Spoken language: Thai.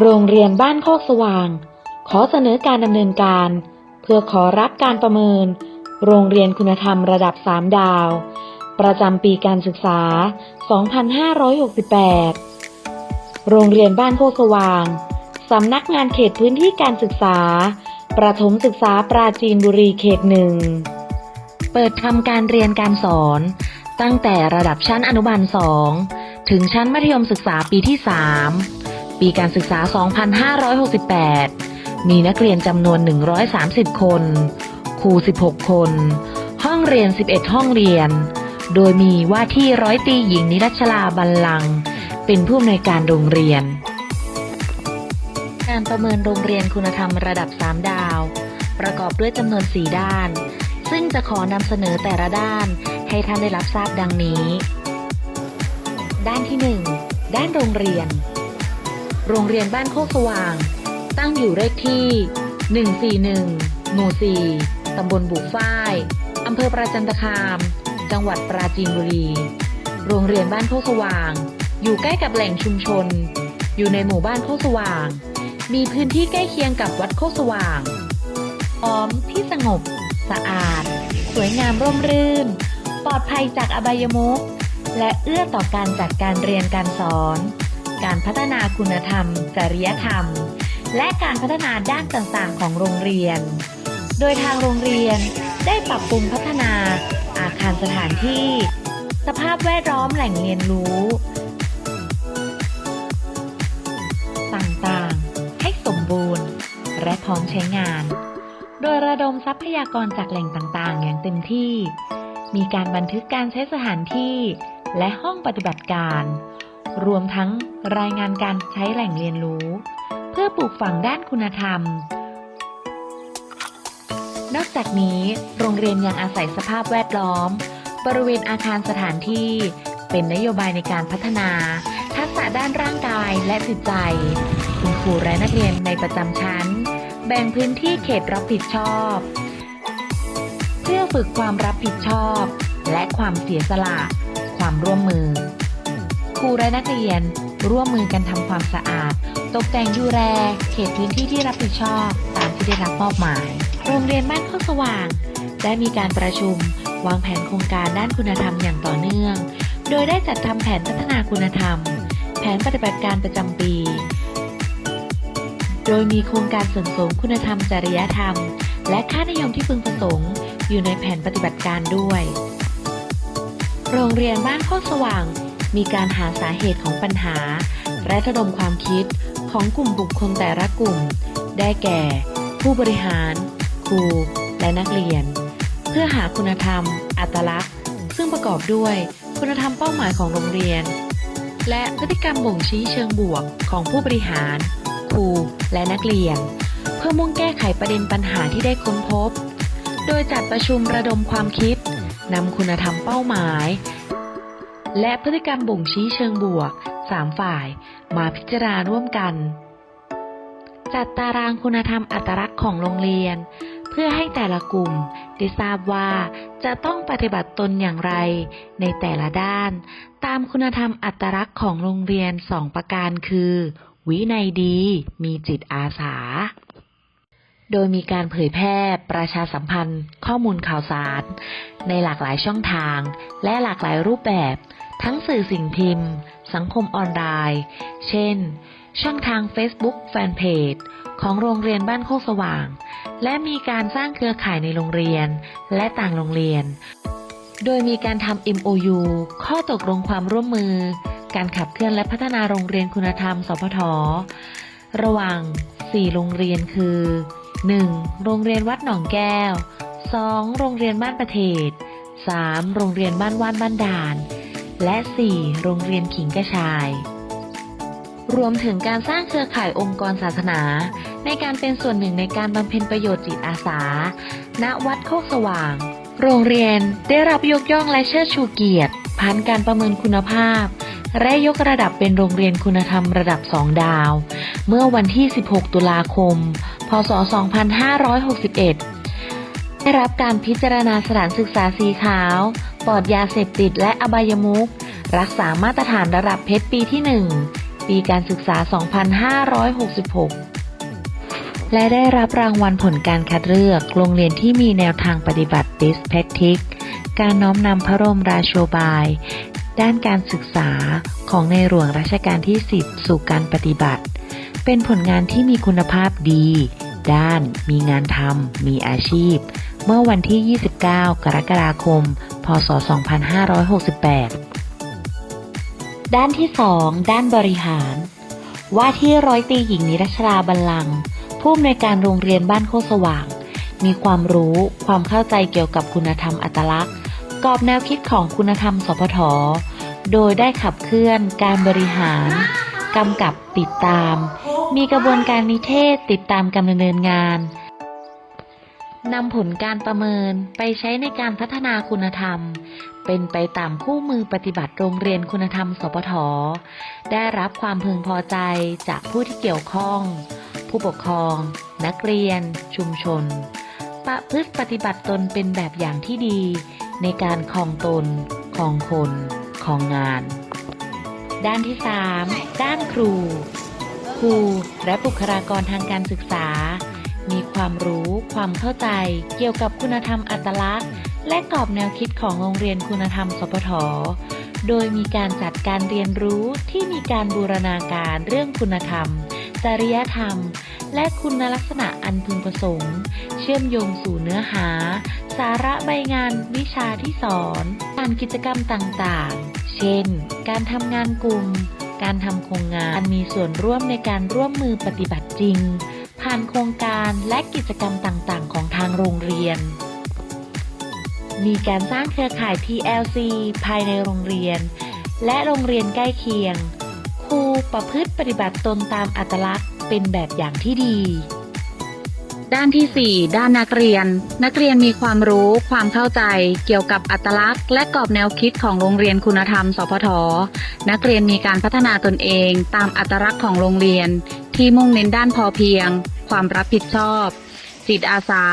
โรงเรียนบ้านโคกสว่าง ขอเสนอการดำเนินการ เพื่อขอรับการประเมิน โรงเรียนคุณธรรมระดับ 3 ดาว ประจำปีการศึกษา 2568 โรงเรียนบ้านโคกสว่าง สำนักงานเขตพื้นที่การศึกษา ประถมศึกษาปราจีนบุรีเขตหนึ่ง เปิดทำการเรียนการสอน ตั้งแต่ระดับชั้นอนุบาล 2 ถึงชั้นมัธยมศึกษาปีที่ 3 ปีการศึกษา 2568 มีนักเรียนจำนวน 130 คน ครู 16 คน ห้องเรียน 11 ห้องเรียน โดยมีว่าที่ร้อยตีหญิงนิรัชลาบัลลัง เป็นผู้อำนวยการโรงเรียน การประเมินโรงเรียนคุณธรรมระดับ 3 ดาว ประกอบด้วยจำนวน 4 ด้าน ซึ่งจะขอนำเสนอแต่ละด้านให้ท่านได้รับทราบดังนี้ ด้านที่ 1 ด้านโรงเรียน โรงเรียนบ้านโคกสว่าง ตั้งอยู่เลขที่ 141 หมู่ 4 ตำบลบุฝ้าย อำเภอประจันตคาม จังหวัดปราจีนบุรี โรงเรียนบ้านโคกสว่าง อยู่ใกล้กับแหล่งชุมชน อยู่ในหมู่บ้านโคกสว่าง มีพื้นที่ใกล้เคียงกับวัดโคกสว่างพร้อมที่สงบ สะอาด สวยงามร่มรื่น ปลอดภัยจากอบายมุขและเอื้อต่อการจัดการเรียนการสอน การพัฒนาคุณธรรม จริยธรรม และการพัฒนาด้านต่างๆ ของโรงเรียน โดยทางโรงเรียนได้ปรับปรุงพัฒนาอาคารสถานที่ สภาพแวดล้อมแหล่งเรียนรู้ ต่างๆ ให้สมบูรณ์ และพร้อมใช้งาน โดยระดมทรัพยากรจากแหล่งต่างๆ อย่างเต็มที่ มีการบันทึกการใช้สถานที่ และห้องปฏิบัติการ รวมทั้งรายงานการใช้แหล่งเรียนรู้ เพื่อปลูกฝังด้านคุณธรรม นอกจากนี้ โรงเรียนยังอาศัยสภาพแวดล้อม บริเวณอาคารสถานที่ เป็นนโยบายในการพัฒนา ทักษะด้านร่างกายและจิตใจ คุณครูและนักเรียนในประจำชั้น แบ่งพื้นที่เขตรับผิดชอบ เพื่อฝึกความรับผิดชอบ และความเสียสละ ความร่วมมือ รูและนักเรียน ร่วมมือกันทำความสะอาด ตกแต่งดูแลเขตพื้นที่ที่รับผิดชอบตามที่ได้รับมอบหมาย โรงเรียนบ้านโคกสว่าง ได้มีการประชุม วางแผนโครงการด้านคุณธรรมอย่างต่อเนื่อง โดยได้จัดทำแผนพัฒนาคุณธรรม แผนปฏิบัติการประจำปี โดยมีโครงการเสริมสมคุณธรรมจริยธรรม และค่านิยมที่พึงประสงค์ อยู่ในแผนปฏิบัติการด้วย โรงเรียนบ้านโคกสว่าง มีการหาสาเหตุของปัญหา และระดมความคิดของกลุ่มบุคคลแต่ละกลุ่ม ได้แก่ ผู้บริหาร ครู และนักเรียน เพื่อหาคุณธรรม อัตลักษณ์ ซึ่งประกอบด้วยคุณธรรมเป้าหมายของโรงเรียน และพฤติกรรมบ่งชี้เชิงบวกของผู้บริหาร ครู และนักเรียน เพื่อมุ่งแก้ไขประเด็นปัญหาที่ได้ค้นพบ โดยจัดประชุมระดมความคิดนำคุณธรรมเป้าหมาย และพฤติกรรมบ่งชี้เชิงบวก 3 ฝ่ายมาพิจารณาร่วมกัน จัดตารางคุณธรรมอัตลักษณ์ของโรงเรียน เพื่อให้แต่ละกลุ่มได้ทราบว่าจะต้องปฏิบัติตนอย่างไร ในแต่ละด้าน ตามคุณธรรมอัตลักษณ์ของโรงเรียน2ประการคือ วินัยดี มีจิตอาสา โดยมีการเผยแพร่ประชาสัมพันธ์ ข้อมูลข่าวสาร ในหลากหลายช่องทาง และหลากหลายรูปแบบ ทั้งสื่อสิ่งพิมพ์ สังคมออนไลน์ เช่น ช่องทาง Facebook Fanpage ของโรงเรียนบ้านโคกสว่าง และมีการสร้างเครือข่ายในโรงเรียนและต่างโรงเรียน โดยมีการทำ MOU ข้อตกลงความร่วมมือ การขับเคลื่อนและพัฒนาโรงเรียนคุณธรรม สพท ระหว่าง 4 โรงเรียนคือ 1. โรงเรียนวัดหนองแก้ว 2. โรงเรียนบ้านประเทศ 3. โรงเรียนบ้านว่านบ้านด่าน และ 4. โรงเรียนขิงกระชาย รวมถึงการสร้างเครือข่ายองค์กรศาสนา ในการเป็นส่วนหนึ่งในการบำเพ็ญประโยชน์จิตอาสา ณ วัดโคกสว่าง โรงเรียนได้รับยกย่องและเชิดชูเกียรติผ่านการประเมินคุณภาพ และยกระดับเป็นโรงเรียนคุณธรรมระดับ 2 ดาว เมื่อวันที่ 16 ตุลาคม พศ 2561 ได้รับการพิจารณาสถานศึกษาสีขาว ปลอดยาเสพติดและอบายมุขรักษามาตรฐานระดับเพชรปีที่ 1 ปีการศึกษา 2566 และได้รับรางวัลผลการคัดเลือก โรงเรียนที่มีแนวทางปฏิบัติ Best Practice การน้อมนำพระบรมราโชบาย ด้านการศึกษาของในหลวงรัชกาลที่ 10 สู่การปฏิบัติ เป็นผลงานที่มีคุณภาพดี ด้าน มีงานทำมีอาชีพ เมื่อวันที่ 29 กรกฎาคม พศ 2568 ด้านที่ 2 ด้านบริหาร ว่าที่ร้อยตีหญิงนิรัชราบัลลังก์ผู้อำนวยการโรงเรียนบ้านโคสว่าง มีความรู้ความเข้าใจเกี่ยวกับคุณธรรมอัตลักษณ์กรอบแนวคิดของคุณธรรมสพทโดยได้ขับเคลื่อนการบริหารกำกับติดตาม มีกระบวนการนิเทศติดตามการดำเนินงาน นำผลการประเมินไปใช้ในการพัฒนาคุณธรรม เป็นไปตามคู่มือปฏิบัติโรงเรียนคุณธรรม สปท ได้รับความพึงพอใจจากผู้ที่เกี่ยวข้อง ผู้ปกครอง นักเรียน ชุมชน ประพฤติปฏิบัติตนเป็นแบบอย่างที่ดี ในการคองตนคองคนคองงาน ด้านที่ 3 ด้านครู ครูและบุคลากรทางการศึกษา มีความรู้ความเข้าใจ เกี่ยวกับคุณธรรมอัตลักษณ์ และกรอบแนวคิดของโรงเรียนคุณธรรมสพทโดยมีการจัดการเรียนรู้ที่มีการบูรณาการเรื่องคุณธรรม จริยธรรม และคุณลักษณะอันพึงประสงค์ เชื่อมโยงสู่เนื้อหา สาระใบงานวิชาที่สอนการกิจกรรมต่างๆ เช่น การทำงานกลุ่ม การทำโครงงานมีส่วนร่วมในการร่วมมือปฏิบัติจริงานโครงการและกิจกรรมต่างๆ ของทางโรงเรียน มีการสร้างเครือข่าย PLC ภายในโรงเรียน และโรงเรียนใกล้เคียง ครูประพฤติปฏิบัติตนตามอัตลักษณ์เป็นแบบอย่างที่ดี ด้านที่ 4 ด้านนักเรียน นักเรียนมีความรู้ความเข้าใจ เกี่ยวกับอัตลักษณ์ และกรอบแนวคิดของโรงเรียนคุณธรรม สพท นักเรียนมีการพัฒนาตนเอง ตามอัตลักษณ์ของโรงเรียน ที่มุ่งเน้นด้านพอเพียง ความรับผิดชอบ จิตอาสา